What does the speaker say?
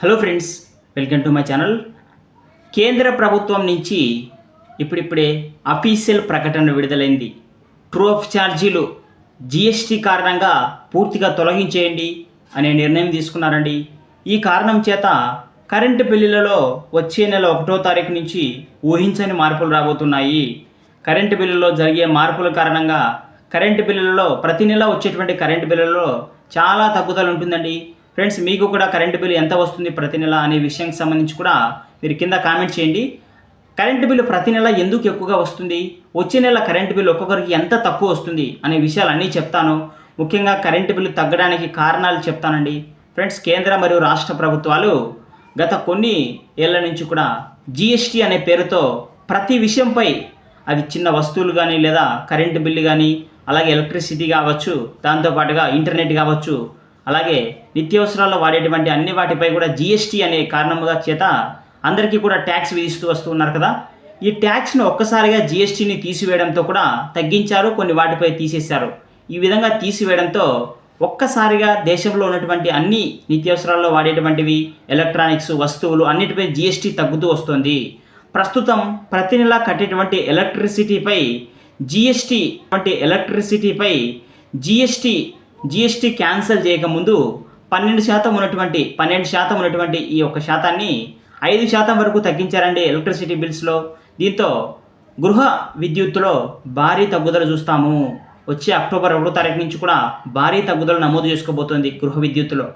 Hello friends welcome to my channel. కేంద్ర ప్రభుత్వం నుంచి ఇప్పుడిప్పుడే అఫీషియల్ ప్రకటన విడుదలైంది. ట్రూ ఆఫ్ ఛార్జీలు జిఎస్టీ కారణంగా పూర్తిగా తొలగించేయండి అనే నిర్ణయం తీసుకున్నారండి. ఈ కారణం చేత కరెంటు బిల్లులలో వచ్చే నెల ఒకటో తారీఖు నుంచి ఊహించని మార్పులు రాబోతున్నాయి. కరెంటు బిల్లులో జరిగే మార్పుల కారణంగా కరెంటు బిల్లులలో ప్రతి నెల వచ్చేటువంటి కరెంటు బిల్లులలో చాలా తగ్గుదల ఉంటుందండి. ఫ్రెండ్స్ మీకు కూడా కరెంటు బిల్ ఎంత వస్తుంది ప్రతి నెల అనే విషయానికి సంబంధించి కూడా మీరు కింద కామెంట్ చేయండి. కరెంటు బిల్లు ప్రతి నెల ఎందుకు ఎక్కువగా వస్తుంది? వచ్చే నెల కరెంటు బిల్లు ఒక్కొక్కరికి ఎంత తక్కువ వస్తుంది అనే విషయాలు అన్నీ చెప్తాను. ముఖ్యంగా కరెంటు బిల్లు తగ్గడానికి కారణాలు చెప్తానండి. ఫ్రెండ్స్ కేంద్ర మరియు రాష్ట్ర ప్రభుత్వాలు గత కొన్ని ఏళ్ళ నుంచి కూడా జిఎస్టీ అనే పేరుతో ప్రతి విషయంపై అది చిన్న వస్తువులు కానీ లేదా కరెంటు బిల్లు కానీ అలాగే ఎలక్ట్రిసిటీ కావచ్చు దాంతోపాటుగా ఇంటర్నెట్ కావచ్చు అలాగే నిత్యావసరాల్లో వాడేటువంటి అన్ని వాటిపై కూడా జిఎస్టీ అనే కారణముగా చేత అందరికీ కూడా ట్యాక్స్ విధిస్తూ వస్తూ ఉన్నారు కదా. ఈ ట్యాక్స్ను ఒక్కసారిగా జిఎస్టీని తీసివేయడంతో కూడా తగ్గించారు కొన్ని వాటిపై తీసేశారు. ఈ విధంగా తీసివేయడంతో ఒక్కసారిగా దేశంలో ఉన్నటువంటి అన్ని నిత్యావసరాల్లో వాడేటువంటివి ఎలక్ట్రానిక్స్ వస్తువులు అన్నిటిపై జిఎస్టీ తగ్గుతూ వస్తుంది. ప్రస్తుతం ప్రతి నెల కట్టేటువంటి ఎలక్ట్రిసిటీపై జిఎస్టీ వంటి ఎలక్ట్రిసిటీపై జిఎస్టీ జిఎస్టీ క్యాన్సిల్ చేయకముందు పన్నెండు శాతం ఉన్నటువంటి పన్నెండు శాతం ఉన్నటువంటి ఈ ఒక్క శాతాన్ని ఐదు శాతం వరకు తగ్గించారండి ఎలక్ట్రిసిటీ బిల్స్లో. దీంతో గృహ విద్యుత్తులో భారీ తగ్గుదల చూస్తాము. వచ్చే అక్టోబర్ ఒకటో తారీఖు నుంచి కూడా భారీ తగ్గుదల నమోదు చేసుకోబోతోంది గృహ విద్యుత్తులో.